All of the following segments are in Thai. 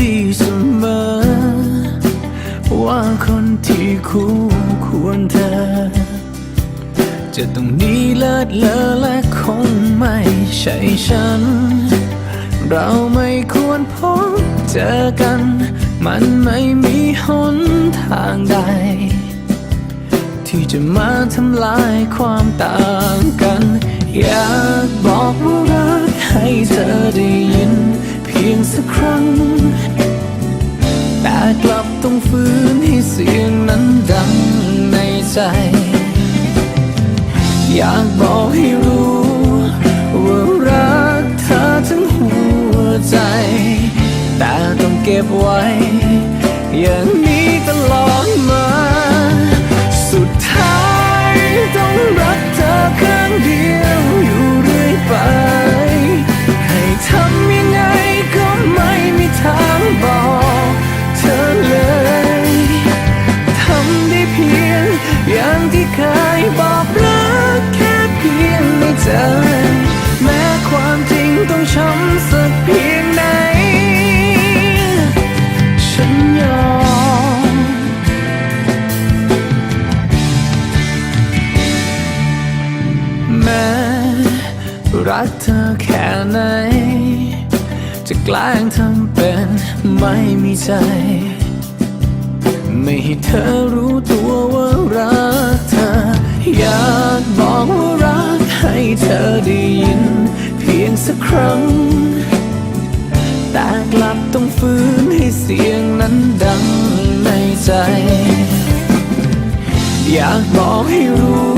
ดีเสมอ ว่าคนที่คู่ควรเธอ จะต้องนี้เลิศเลอและคงไม่ใช่ฉัน เราไม่ควรพบเจอกัน มันไม่มีหนทางใด ที่จะมาทำลายความต่างกัน อยากบอกว่ารักให้เธอได้ยิน เพียงสักครั้ง กลับต้องฝืนให้เสียงนั้นดังในใจ อยากบอกให้รู้ว่ารักเธอทั้งหัวใจ แต่ต้องเก็บไว้อย่างนี้ อย่างที่เคยบอกรักแค่เพียงในใจแม้ความจริงต้องช้ำสักเพียงไหน ฉันยอม แม้รักเธอแค่ไหน จะแกล้งทำเป็นไม่มีใจ ไม่ให้เธอรู้ตัว ครั้ง แต่กลับต้องฟื้นให้เสียงนั้นดังในใจ อยากบอกให้รู้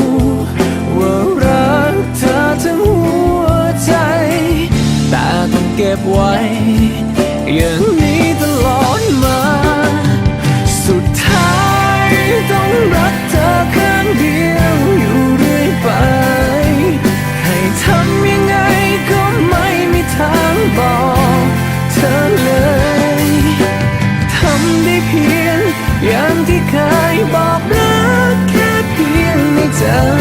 ว่ารักเธอทั้งหัวใจ แต่ต้องเก็บไว้อย่างนี้ ที่เคยบอกรักแค่เพียงในใจแ